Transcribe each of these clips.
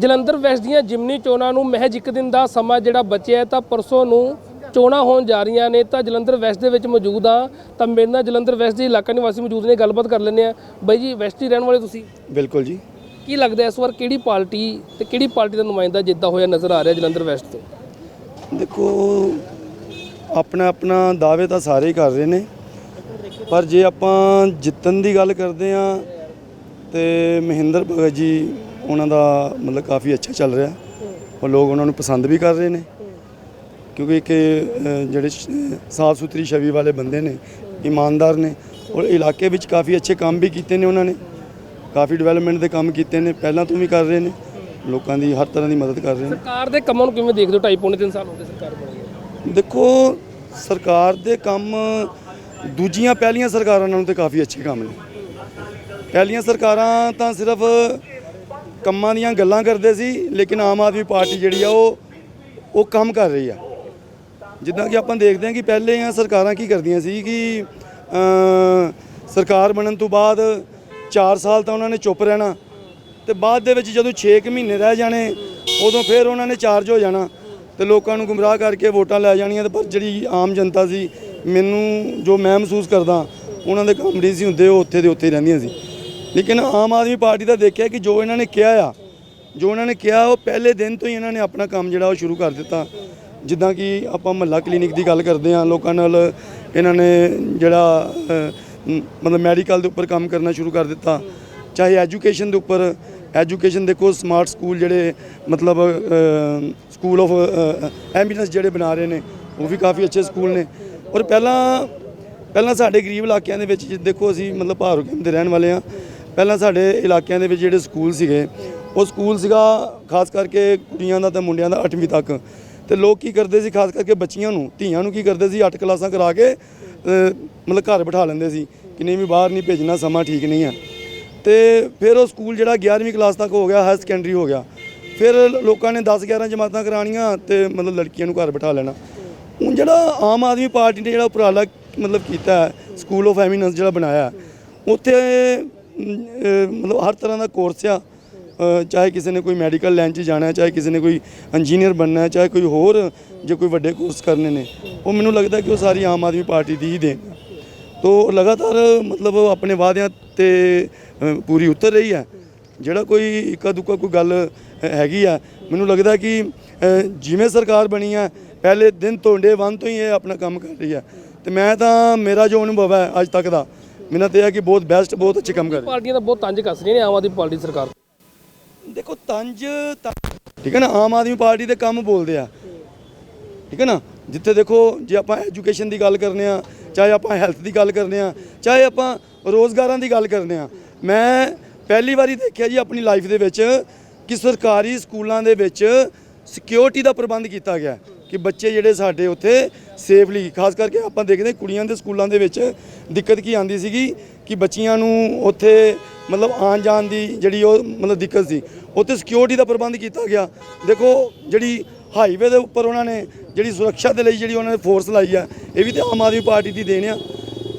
Jalandhar West ਦੀਆਂ ਜਿਮਨੀ ਚੋਣਾਂ ਨੂੰ ਮਹਿਜ ਇੱਕ ਦਿਨ ਦਾ ਸਮਾਂ ਜਿਹੜਾ ਬਚਿਆ ਤਾਂ ਪਰਸੋਂ ਨੂੰ ਚੋਣਾਂ ਹੋਣ ਜਾ ਰਹੀਆਂ ਨੇ ਤਾਂ ਜਲੰਧਰ ਵੈਸਟ ਦੇ ਵਿੱਚ ਮੌਜੂਦ ਆ ਤਾਂ ਮੇਰੇ ਨਾਲ ਜਲੰਧਰ ਵੈਸਟ ਦੇ ਇਲਾਕਾ ਨਿਵਾਸੀ ਮੌਜੂਦ ਨੇ ਗੱਲਬਾਤ ਕਰ ਲੈਂਦੇ ਆ ਬਾਈ ਜੀ ਵੈਸਟ ਹੀ ਰਹਿਣ ਵਾਲੇ ਤੁਸੀਂ? ਬਿਲਕੁਲ ਜੀ। ਕੀ ਲੱਗਦਾ ਇਸ ਵਾਰ ਕਿਹੜੀ ਪਾਰਟੀ ਤੇ ਕਿਹੜੀ ਪਾਰਟੀ ਦਾ ਨੁਮਾਇੰਦਾ ਜਿੱਤਦਾ ਹੋਇਆ ਨਜ਼ਰ ਆ ਰਿਹਾ ਜਲੰਧਰ ਵੈਸਟ ਤੋਂ? ਦੇਖੋ ਆਪਣਾ ਆਪਣਾ ਦਾਅਵੇ ਤਾਂ ਸਾਰੇ ਹੀ ਕਰ ਰਹੇ ਨੇ। ਪਰ ਜੇ ਆਪਾਂ ਜਿੱਤਣ ਦੀ ਗੱਲ ਕਰਦੇ ਆ ਤੇ ਮਹਿੰਦਰ ਭਗਤ ਜੀ ਉਹਨਾਂ ਦਾ ਮਤਲਬ ਕਾਫੀ ਅੱਛਾ ਚੱਲ ਰਿਹਾ। ਔਰ ਲੋਕ ਉਹਨਾਂ ਨੂੰ ਪਸੰਦ ਵੀ ਕਰ ਰਹੇ ਨੇ। ਕਿਉਂਕਿ ਇੱਕ ਜਿਹੜੇ ਸਾਫ਼ ਸੁਥਰੀ ਛਵੀ ਵਾਲੇ ਬੰਦੇ ਨੇ ਇਮਾਨਦਾਰ ਨੇ ਔਰ ਇਲਾਕੇ ਵਿੱਚ ਕਾਫੀ ਅੱਛੇ ਕੰਮ ਵੀ ਕੀਤੇ ਨੇ ਉਹਨਾਂ ਨੇ। ਕਾਫੀ ਡਿਵੈਲਪਮੈਂਟ ਦੇ ਕੰਮ ਕੀਤੇ ਨੇ ਪਹਿਲਾਂ ਤੋਂ ਵੀ ਕਰ ਰਹੇ ਨੇ। ਲੋਕਾਂ ਦੀ ਹਰ ਤਰ੍ਹਾਂ ਦੀ ਮਦਦ ਕਰ ਰਹੇ ਨੇ। ਸਰਕਾਰ ਦੇ ਕੰਮਾਂ ਨੂੰ ਕਿਵੇਂ ਦੇਖਦੇ ਹੋ? ਢਾਈ ਪੌਣੇ ਤਿੰਨ ਸਾਲ ਹੋ ਗਏ ਸਰਕਾਰ ਬਣੀ ਦੇਖੋ ਸਰਕਾਰ ਦੇ ਕੰਮ ਦੂਜੀਆਂ ਪਹਿਲੀਆਂ ਸਰਕਾਰਾਂ ਨਾਲੋਂ ਤੇ ਕਾਫੀ ਅੱਛੇ ਕੰਮ ਨੇ। ਪਹਿਲੀਆਂ ਸਰਕਾਰਾਂ ਤਾਂ ਸਿਰਫ ਕੰਮਾਂ ਦੀਆਂ ਗੱਲਾਂ ਕਰਦੇ ਸੀ, ਲੇਕਿਨ ਆਮ ਆਦਮੀ ਪਾਰਟੀ ਜਿਹੜੀ ਆ ਉਹ ਉਹ ਕੰਮ ਕਰ ਰਹੀ ਆ। ਜਿੱਦਾਂ ਕਿ ਆਪਾਂ ਦੇਖਦੇ ਹਾਂ ਕਿ ਪਹਿਲੇ ਸਰਕਾਰਾਂ ਕੀ ਕਰਦੀਆਂ ਸੀ ਕਿ ਸਰਕਾਰ ਬਣਨ ਤੋਂ ਬਾਅਦ 4 ਸਾਲ ਤਾਂ ਉਹਨਾਂ ਨੇ ਚੁੱਪ ਰਹਿਣਾ, ਤੇ ਬਾਅਦ ਦੇ ਵਿੱਚ ਜਦੋਂ 6 ਮਹੀਨੇ ਰਹਿ ਜਾਣੇ, ਉਦੋਂ ਫਿਰ ਉਹਨਾਂ ਨੇ ਚਾਰਜ ਹੋ ਜਾਣਾ, ਤੇ ਲੋਕਾਂ ਨੂੰ ਗੁੰਮਰਾਹ ਕਰਕੇ ਵੋਟਾਂ ਲੈ ਜਾਣੀਆਂ, ਤੇ ਪਰ ਜਿਹੜੀ ਆਮ ਜਨਤਾ ਸੀ, ਮੈਨੂੰ ਜੋ ਮੈਂ ਮਹਿਸੂਸ ਕਰਦਾ, ਉਹਨਾਂ ਦੇ ਕੰਮ ਨਹੀਂ ਸੀ, ਹੁੰਦੇ ਉਹ ਉੱਥੇ ਦੇ ਉੱਥੇ ਰਹਿੰਦੀਆਂ ਸੀ। ਲੇਕਿਨ ਆਮ ਆਦਮੀ ਪਾਰਟੀ ਦਾ ਦੇਖਿਆ ਕਿ ਜੋ ਇਹਨਾਂ ਨੇ ਕਿਹਾ ਆ, ਜੋ ਉਹਨਾਂ ਨੇ ਕਿਹਾ, ਉਹ ਪਹਿਲੇ ਦਿਨ ਤੋਂ ਹੀ ਇਹਨਾਂ ਨੇ ਆਪਣਾ ਕੰਮ ਜਿਹੜਾ ਉਹ ਸ਼ੁਰੂ ਕਰ ਦਿੱਤਾ। ਜਿੱਦਾਂ ਕਿ ਆਪਾਂ ਮਹੱਲਾ ਕਲੀਨਿਕ ਦੀ ਗੱਲ ਕਰਦੇ ਹਾਂ, ਲੋਕਾਂ ਨਾਲ ਇਹਨਾਂ ਨੇ ਜਿਹੜਾ ਮਤਲਬ ਮੈਡੀਕਲ ਦੇ ਉੱਪਰ ਕੰਮ ਕਰਨਾ ਸ਼ੁਰੂ ਕਰ ਦਿੱਤਾ। ਚਾਹੇ ਐਜੂਕੇਸ਼ਨ ਦੇ ਉੱਪਰ, ਐਜੂਕੇਸ਼ਨ ਦੇਖੋ, ਸਮਾਰਟ ਸਕੂਲ ਜਿਹੜੇ, ਮਤਲਬ ਸਕੂਲ ਆਫ ਐਂਬੀਲੈਂਸ ਜਿਹੜੇ ਬਣਾ ਰਹੇ ਨੇ, ਉਹ ਵੀ ਕਾਫੀ ਅੱਛੇ ਸਕੂਲ ਨੇ। ਔਰ ਪਹਿਲਾਂ ਪਹਿਲਾਂ ਸਾਡੇ ਗਰੀਬ ਇਲਾਕਿਆਂ ਦੇ ਵਿੱਚ ਜੇ, ਦੇਖੋ ਅਸੀਂ ਮਤਲਬ ਭਾਰੋਗਮ ਦੇ ਰਹਿਣ ਵਾਲੇ ਆ ਪਹਿਲਾਂ ਸਾਡੇ ਇਲਾਕਿਆਂ ਦੇ ਵਿੱਚ ਜਿਹੜੇ ਸਕੂਲ ਸੀਗੇ, ਉਹ ਸਕੂਲ ਸੀਗਾ ਖਾਸ ਕਰਕੇ ਕੁੜੀਆਂ ਦਾ ਤੇ ਮੁੰਡਿਆਂ ਦਾ 8ਵੀਂ ਤੱਕ। ਤੇ ਲੋਕ ਕੀ ਕਰਦੇ ਸੀ, ਖਾਸ ਕਰਕੇ ਬੱਚੀਆਂ ਨੂੰ, ਧੀਆਂ ਨੂੰ ਕੀ ਕਰਦੇ ਸੀ 8 ਕਲਾਸਾਂ ਕਰਾ ਕੇ ਮਤਲਬ ਘਰ ਬਿਠਾ ਲੈਂਦੇ ਸੀ ਕਿ ਨਹੀਂ ਵੀ ਬਾਹਰ ਨਹੀਂ ਭੇਜਣਾ, ਸਮਾਂ ਠੀਕ ਨਹੀਂ ਹੈ ਤੇ ਫਿਰ ਉਹ ਸਕੂਲ ਜਿਹੜਾ 11ਵੀਂ ਕਲਾਸ ਤੱਕ ਹੋ ਗਿਆ, ਹਾਇਰ ਸੈਕੰਡਰੀ ਹੋ ਗਿਆ। ਫਿਰ ਲੋਕਾਂ ਨੇ 10 11 ਜਮਾਤਾਂ ਕਰਾਣੀਆਂ ਤੇ ਮਤਲਬ ਲੜਕੀਆਂ ਨੂੰ ਘਰ ਬਿਠਾ ਲੈਣਾ। ਹੁਣ ਜਿਹੜਾ ਆਮ ਆਦਮੀ ਪਾਰਟੀ ਨੇ ਜਿਹੜਾ ਉਪਰਾਲਾ ਮਤਲਬ ਕੀਤਾ ਸਕੂਲ ਆਫ ਐਮੀਨੈਂਸ ਜਿਹੜਾ ਬਣਾਇਆ, ਉੱਥੇ ਮਤਲਬ ਹਰ ਤਰ੍ਹਾਂ ਦਾ ਕੋਰਸ ਆ। ਚਾਹੇ ਕਿਸੇ ਨੇ ਕੋਈ ਮੈਡੀਕਲ ਲਾਈਨ 'ਚ ਜਾਣਾ ਹੈ, ਚਾਹੇ ਕਿਸੇ ਨੇ ਕੋਈ ਇੰਜੀਨੀਅਰ ਬਣਨਾ ਹੈ, ਚਾਹੇ ਕੋਈ ਹੋਰ ਜੇ ਕੋਈ ਵੱਡੇ ਕੋਰਸ ਕਰਨੇ ਨੇ, ਉਹ ਮੈਨੂੰ ਲੱਗਦਾ ਕਿ ਉਹ ਸਾਰੀ ਆਮ ਆਦਮੀ ਪਾਰਟੀ ਦੀ ਹੀ ਦੇਣ। ਹੈ। ਤੋ ਲਗਾਤਾਰ ਮਤਲਬ ਆਪਣੇ ਵਾਅਦਿਆਂ ਤੇ ਪੂਰੀ ਉਤਰ ਰਹੀ ਹੈ। ਜਿਹੜਾ ਕੋਈ ਇੱਕਾ ਦੁੱਕਾ ਕੋਈ ਗੱਲ ਹੈਗੀ ਆ, ਮੈਨੂੰ ਲੱਗਦਾ ਕਿ ਜਿਵੇਂ ਸਰਕਾਰ ਬਣੀ ਹੈ, ਪਹਿਲੇ ਦਿਨ ਤੋਂ ਡੇ ਵਨ ਤੋਂ ਹੀ ਇਹ ਆਪਣਾ ਕੰਮ ਕਰ ਰਹੀ ਹੈ। ਤੇ ਮੈਂ ਤਾਂ, ਮੇਰਾ ਜੋ ਅਨੁਭਵ ਹੈ ਅੱਜ ਤੱਕ ਦਾ ਮੈਨੂੰ ਤਾਂ ਇਹ ਹੈ ਕਿ ਬਹੁਤ ਬੈਸਟ ਬਹੁਤ ਅੱਛੇ ਕੰਮ ਕਰ ਰਹੀ। ਪਾਰਟੀਆਂ ਤਾਂ ਬਹੁਤ ਤੰਜ ਕੱਸ ਰਹੀਆਂ ਨੇ ਆਮ ਆਦਮੀ ਪਾਰਟੀ ਦੀ ਸਰਕਾਰ ਦੇਖੋ ਤੰਜ ਠੀਕ ਹੈ ਨਾ ਆਮ ਆਦਮੀ ਪਾਰਟੀ ਦੇ ਕੰਮ ਬੋਲਦੇ ਆ। ਠੀਕ ਹੈ ਨਾ ਜਿੱਥੇ ਦੇਖੋ ਜੇ ਆਪਾਂ ਐਜੂਕੇਸ਼ਨ ਦੀ ਗੱਲ ਕਰਨੇ ਆ ਚਾਹੇ ਆਪਾਂ ਹੈਲਥ ਦੀ ਗੱਲ ਕਰਨੇ ਆ ਚਾਹੇ ਆਪਾਂ ਰੋਜ਼ਗਾਰਾਂ ਦੀ ਗੱਲ ਕਰਨੇ ਆ ਮੈਂ ਪਹਿਲੀ ਵਾਰੀ ਦੇਖਿਆ ਜੀ ਆਪਣੀ ਲਾਈਫ ਦੇ ਵਿੱਚ ਕਿ ਸਰਕਾਰੀ ਸਕੂਲਾਂ ਦੇ ਵਿੱਚ ਸਿਕਿਉਰਿਟੀ ਦਾ ਪ੍ਰਬੰਧ ਕੀਤਾ ਗਿਆ। ਕਿ ਬੱਚੇ ਜਿਹੜੇ ਸਾਡੇ ਉੱਥੇ ਸੇਫਲੀ ਖਾਸ ਕਰਕੇ ਆਪਾਂ ਦੇਖਦੇ ਕੁੜੀਆਂ ਦੇ ਸਕੂਲਾਂ ਦੇ ਵਿੱਚ ਦਿੱਕਤ ਕੀ ਆਂਦੀ ਸੀਗੀ ਕਿ ਬੱਚੀਆਂ ਨੂੰ ਉੱਥੇ ਮਤਲਬ ਆਉਣ ਜਾਣ ਦੀ ਜਿਹੜੀ ਉਹ ਮਤਲਬ ਦਿੱਕਤ ਸੀ, ਉੱਥੇ ਸਿਕਿਉਰਿਟੀ ਦਾ ਪ੍ਰਬੰਧ ਕੀਤਾ ਗਿਆ। ਦੇਖੋ ਜਿਹੜੀ ਹਾਈਵੇ ਦੇ ਉੱਪਰ ਉਹਨਾਂ ਨੇ ਜਿਹੜੀ ਸੁਰੱਖਿਆ ਦੇ ਲਈ ਜਿਹੜੀ ਉਹਨਾਂ ਨੇ ਫੋਰਸ ਲਾਈ ਆ, ਇਹ ਵੀ ਤੇ ਆਮ ਆਦਮੀ ਪਾਰਟੀ ਦੀ ਦੇਣ ਆ।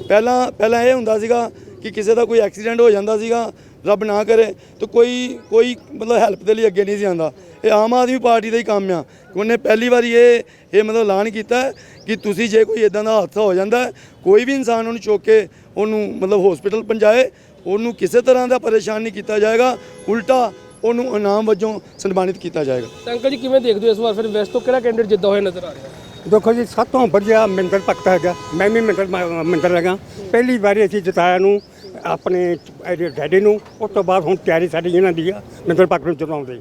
ਪਹਿਲਾਂ ਪਹਿਲਾਂ ਇਹ ਹੁੰਦਾ ਸੀਗਾ ਕਿ ਕਿਸੇ ਦਾ ਕੋਈ ਐਕਸੀਡੈਂਟ ਹੋ ਜਾਂਦਾ ਸੀਗਾ ਰੱਬ ਨਾ ਕਰੇ ਤੇ ਕੋਈ ਕੋਈ ਮਤਲਬ ਹੈਲਪ ਦੇ ਲਈ ਅੱਗੇ ਨਹੀਂ ਸੀ ਆਉਂਦਾ। ਇਹ ਆਮ ਆਦਮੀ ਪਾਰਟੀ ਦਾ ਹੀ ਕੰਮ ਆ। ਕਿ ਉਹਨੇ ਪਹਿਲੀ ਵਾਰੀ ਇਹ ਇਹ ਮਤਲਬ ਐਲਾਨ ਕੀਤਾ ਕਿ ਤੁਸੀਂ ਜੇ ਕੋਈ ਇਦਾਂ ਦਾ ਹਾਦਸਾ ਹੋ ਜਾਂਦਾ ਕੋਈ ਵੀ ਇਨਸਾਨ ਉਹਨੂੰ ਚੁੱਕ ਕੇ ਉਹਨੂੰ ਮਤਲਬ ਹਸਪੀਟਲ ਪਹੁੰਚਾਏ ਉਹਨੂੰ ਕਿਸੇ ਤਰ੍ਹਾਂ ਦਾ ਪਰੇਸ਼ਾਨ ਨਹੀਂ ਕੀਤਾ ਜਾਏਗਾ ਉਲਟਾ ਉਹਨੂੰ ਇਨਾਮ ਵਜੋਂ ਸਨਮਾਨਿਤ ਕੀਤਾ ਜਾਏਗਾ। ਅੰਕਲ ਜੀ ਕਿਵੇਂ ਦੇਖਦੇ ਹੋ ਇਸ ਵਾਰ? ਫਿਰ ਵੈਸਟ ਤੋਂ ਕਿਹੜਾ ਕੈਂਡੀਡੇਟ ਜਿੱਤਦਾ ਹੋਇਆ ਨਜ਼ਰ ਆ ਰਿਹਾ? ਦੇਖੋ ਜੀ ਸਭ ਤੋਂ ਵਧੀਆ ਮਿੰਦਰ ਭਗਤ ਹੈਗਾ। ਮੈਂ ਵੀ ਮਿੰਦਰ ਮਿੰਦਰ ਹੈਗਾ। ਪਹਿਲੀ ਵਾਰੀ ਅਸੀਂ ਜਿਤਾਇਆ ਨੂੰ। ਆਪਣੇ ਇਹਦੇ ਡੈਡੀ ਨੂੰ ਉਸ ਤੋਂ ਬਾਅਦ ਹੁਣ ਤਿਆਰੀ ਸਾਡੀ ਇਹਨਾਂ ਦੀ ਆ ਮਿੰਦਰ ਭਗਤ ਨੂੰ ਜਿਤਾਉਣ ਦੀ।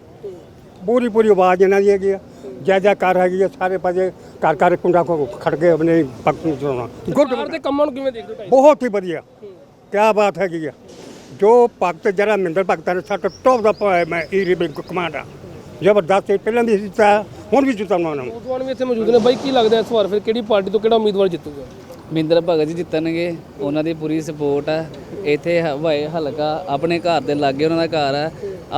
ਪੂਰੀ ਪੂਰੀ ਆਵਾਜ਼ ਇਹਨਾਂ ਦੀ ਹੈਗੀ ਆ। ਜੈ ਜੈਕਾਰ ਹੈਗੀ ਆ ਸਾਰੇ ਪਾਸੇ ਘਰ ਘਰ ਕੁੰਡਾ ਕੋ ਖੜ ਕੇ ਆਪਣੇ ਭਗਤ ਨੂੰ ਗੁੱਡ ਸਰਕਾਰ ਦੇ ਕੰਮਾਂ ਨੂੰ ਕਿਵੇਂ ਦੇਖਦੇ ਹੋ ਬਹੁਤ ਹੀ ਵਧੀਆ। ਕੀ ਬਾਤ ਹੈਗੀ ਆ। ਜੋ ਭਗਤ ਜਿਹੜਾ ਮਿੰਦਰ ਭਗਤਾਂ ਨੇ ਸਾਡਾ ਟੌਪ ਦਾ ਪ- ਮੈਂ ਈਰੀ ਬੈਂਕ ਕਮਾਂਡ ਆ। ਜ਼ਬਰਦਸਤ ਪਹਿਲਾਂ ਵੀ ਜਿੱਤਾ ਹੁਣ ਵੀ ਜਿਤਾਉਣਾ ਉਹਨਾਂ ਨੂੰ। ਨੌਜਵਾਨ ਵੀ ਇੱਥੇ ਮੌਜੂਦ ਨੇ। ਬਾਈ ਕੀ ਲੱਗਦਾ ਇਸ ਵਾਰ ਫਿਰ ਕਿਹੜੀ ਪਾਰਟੀ ਤੋਂ ਕਿਹੜਾ ਉਮੀਦਵਾਰ ਜਿੱਤੂਗਾ? ਮਿੰਦਰ ਭਗਤ ਜੀ ਜਿੱਤਣਗੇ ਉਹਨਾਂ ਦੀ ਪੂਰੀ ਸਪੋਰਟ ਆ। ਇੱਥੇ ਹਵਾਈ ਹਲਕਾ ਆਪਣੇ ਘਰ ਦੇ ਲਾਗੇ ਉਹਨਾਂ ਦਾ ਘਰ ਆ।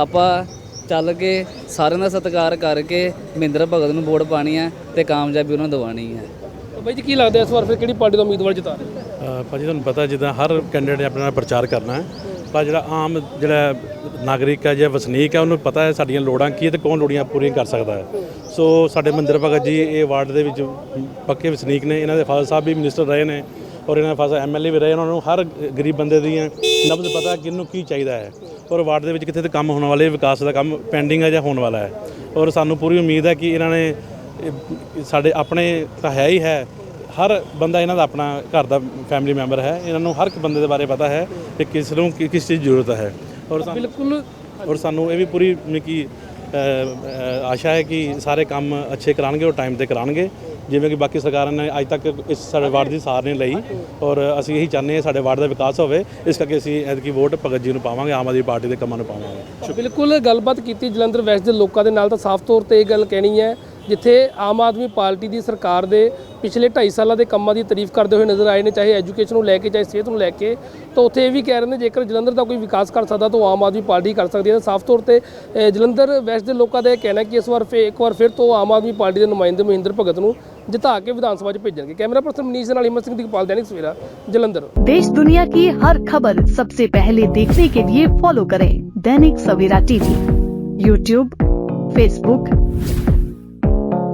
ਆਪਾਂ ਚੱਲ ਕੇ ਸਾਰਿਆਂ ਦਾ ਸਤਿਕਾਰ ਕਰਕੇ ਮਿੰਦਰ ਭਗਤ ਨੂੰ ਵੋਟ ਪਾਣੀ ਆ ਤੇ ਕਾਮਯਾਬੀ ਉਹਨਾਂ ਨੂੰ ਦਿਵਾਣੀ ਆ। ਤਾਂ ਬਾਈ ਜੀ ਕੀ ਲੱਗਦਾ ਇਸ ਵਾਰ ਫਿਰ ਕਿਹੜੀ ਪਾਰਟੀ ਦਾ ਉਮੀਦਵਾਰ ਜਿਤਾ ਰਿਹਾ ਭਾਜੀ ਤੁਹਾਨੂੰ ਪਤਾ ਜਿੱਦਾਂ ਹਰ ਕੈਂਡੀਡੇਟ ਨੇ ਆਪਣਾ ਪ੍ਰਚਾਰ ਕਰਨਾ ਹੈ। ਪਰ ਜਿਹੜਾ ਆਮ ਜਿਹੜਾ ਨਾਗਰਿਕ ਹੈ ਜਾਂ ਵਸਨੀਕ ਹੈ, ਉਹਨੂੰ ਪਤਾ ਹੈ ਸਾਡੀਆਂ ਲੋੜਾਂ ਕੀ ਹੈ ਤੇ ਕੌਣ ਲੋੜੀਆਂ ਪੂਰੀਆਂ ਕਰ ਸਕਦਾ ਹੈ। ਸੋ ਸਾਡੇ ਮਹਿੰਦਰ ਭਗਤ ਜੀ, ਇਹ ਵਾਰਡ ਦੇ ਵਿੱਚ ਪੱਕੇ ਵਸਨੀਕ ਨੇ, ਇਹਨਾਂ ਦੇ ਫਾਦਰ ਸਾਹਿਬ ਵੀ ਮਿਨਿਸਟਰ ਰਹੇ ਨੇ ਔਰ ਇਹਨਾਂ ਦੇ ਫਾਦਰ ਐਮਐਲਏ ਵੀ ਰਹੇ ਉਹਨਾਂ ਨੂੰ ਹਰ ਗਰੀਬ ਬੰਦੇ ਦੀਆਂ ਨਬਜ਼ ਪਤਾ ਕਿਹਨੂੰ ਕੀ ਚਾਹੀਦਾ ਹੈ। ਔਰ ਵਾਰਡ ਦੇ ਵਿੱਚ ਕਿੱਥੇ ਤੇ ਕੰਮ ਹੋਣ ਵਾਲੇ, ਵਿਕਾਸ ਦਾ ਕੰਮ ਪੈਂਡਿੰਗ ਹੈ ਜਾਂ ਹੋਣ ਵਾਲਾ ਹੈ। ਔਰ ਸਾਨੂੰ ਪੂਰੀ ਉਮੀਦ ਹੈ ਕਿ ਇਹਨਾਂ ਨੇ ਸਾਡੇ ਆਪਣੇ ਤਾਂ ਹੈ ਹੀ ਹੈ ਹਰ ਬੰਦਾ ਇਹਨਾਂ ਦਾ ਆਪਣਾ ਘਰ ਦਾ ਫੈਮਿਲੀ ਮੈਂਬਰ ਹੈ। ਇਹਨਾਂ ਨੂੰ ਹਰ ਇੱਕ ਬੰਦੇ ਦੇ ਬਾਰੇ ਪਤਾ ਹੈ ਕਿ ਕਿਸ ਨੂੰ ਕਿ- ਕਿਸ ਚੀਜ਼ ਦੀ ਜ਼ਰੂਰਤ ਹੈ। ਔਰ ਸਾਨੂੰ ਬਿਲਕੁਲ। ਔਰ ਸਾਨੂੰ ਇਹ ਵੀ ਪੂਰੀ ਮਤਲਬ ਕਿ ਅ, ਅ, ਆਸ਼ਾ ਹੈ ਕਿ ਸਾਰੇ ਕੰਮ ਅੱਛੇ ਕਰਾਣਗੇ ਔਰ ਟਾਈਮ ਤੇ ਕਰਾਣਗੇ ਜਿਵੇਂ ਕਿ ਬਾਕੀ ਸਰਕਾਰਾਂ ਨੇ ਅੱਜ ਤੱਕ ਇਸ ਸਾਡੇ ਵਾਰਡ ਦੀ ਸਾਰ ਨਹੀਂ ਲਈ ਔਰ ਅਸੀਂ ਇਹੀ ਚਾਹੁੰਦੇ ਹਾਂ ਸਾਡੇ ਵਾਰਡ ਦਾ ਵਿਕਾਸ ਹੋਵੇ। ਇਸ ਕਰਕੇ ਅਸੀਂ ਐਤਕੀ ਵੋਟ ਭਗਤ ਜੀ ਨੂੰ ਪਾਵਾਂਗੇ ਆਮ ਆਦਮੀ ਪਾਰਟੀ ਦੇ ਕੰਮਾਂ ਨੂੰ ਪਾਵਾਂਗੇ। ਬਿਲਕੁਲ ਗੱਲਬਾਤ ਕੀਤੀ ਜਲੰਧਰ ਵੈਸਟ ਦੇ ਲੋਕਾਂ ਦੇ ਨਾਲ ਤਾਂ ਸਾਫ਼ ਤੌਰ ਤੇ ਇਹ ਗੱਲ ਕਹਿਣੀ ਹੈ ਜਿੱਥੇ ਆਮ ਆਦਮੀ ਪਾਰਟੀ ਦੀ ਸਰਕਾਰ ਦੇ ਪਿਛਲੇ 2.5 ਸਾਲਾਂ ਦੇ ਕੰਮਾਂ ਦੀ ਤਾਰੀਫ ਕਰਦੇ ਹੋਏ ਨਜ਼ਰ ਆਏ ਨੇ ਚਾਹੇ ਐਜੂਕੇਸ਼ਨ ਨੂੰ ਲੈ ਕੇ ਚਾਹੇ ਸਿਹਤ ਨੂੰ ਲੈ ਕੇ ਤਾਂ ਉੱਥੇ ਇਹ ਵੀ ਕਹਿ ਰਹੇ ਨੇ ਜੇਕਰ ਜਲੰਧਰ ਦਾ ਕੋਈ ਵਿਕਾਸ ਕਰ ਸਕਦਾ ਤਾਂ ਉਹ ਆਮ ਆਦਮੀ ਪਾਰਟੀ ਕਰ ਸਕਦੀ ਹੈ ਤਾਂ ਸਾਫ਼ ਤੌਰ ਤੇ ਅ, ਜਲੰਧਰ ਵੈਸਟ ਦੇ ਲੋਕਾਂ ਦਾ ਇਹ ਕਹਿਣਾ ਕਿ ਇਸ ਵਾਰ ਫੇ ਇੱਕ ਵਾਰ ਫਿਰ ਤੋਂ ਆਮ ਆਦਮੀ ਪਾਰਟੀ ਦੇ ਨੁਮਾਇੰਦੇ ਮਹਿੰਦਰ ਭਗਤ ਨੂੰ ਜਿਤਾ ਕੇ ਵਿਧਾਨ ਸਭਾ 'ਚ ਭੇਜਣਗੇ ਕੈਮਰਾ ਪਰਸਨ ਮਨੀਸ਼ ਦੇ ਨਾਲ ਹਿੰਮਤ ਸਿੰਘ ਦੀਪਾਲ दैनिक ਸਵੇਰਾ ਜਲੰਧਰ देश दुनिया की हर खबर सबसे पहले देखने के लिए फॉलो करें Dainik Savera TV YouTube Facebook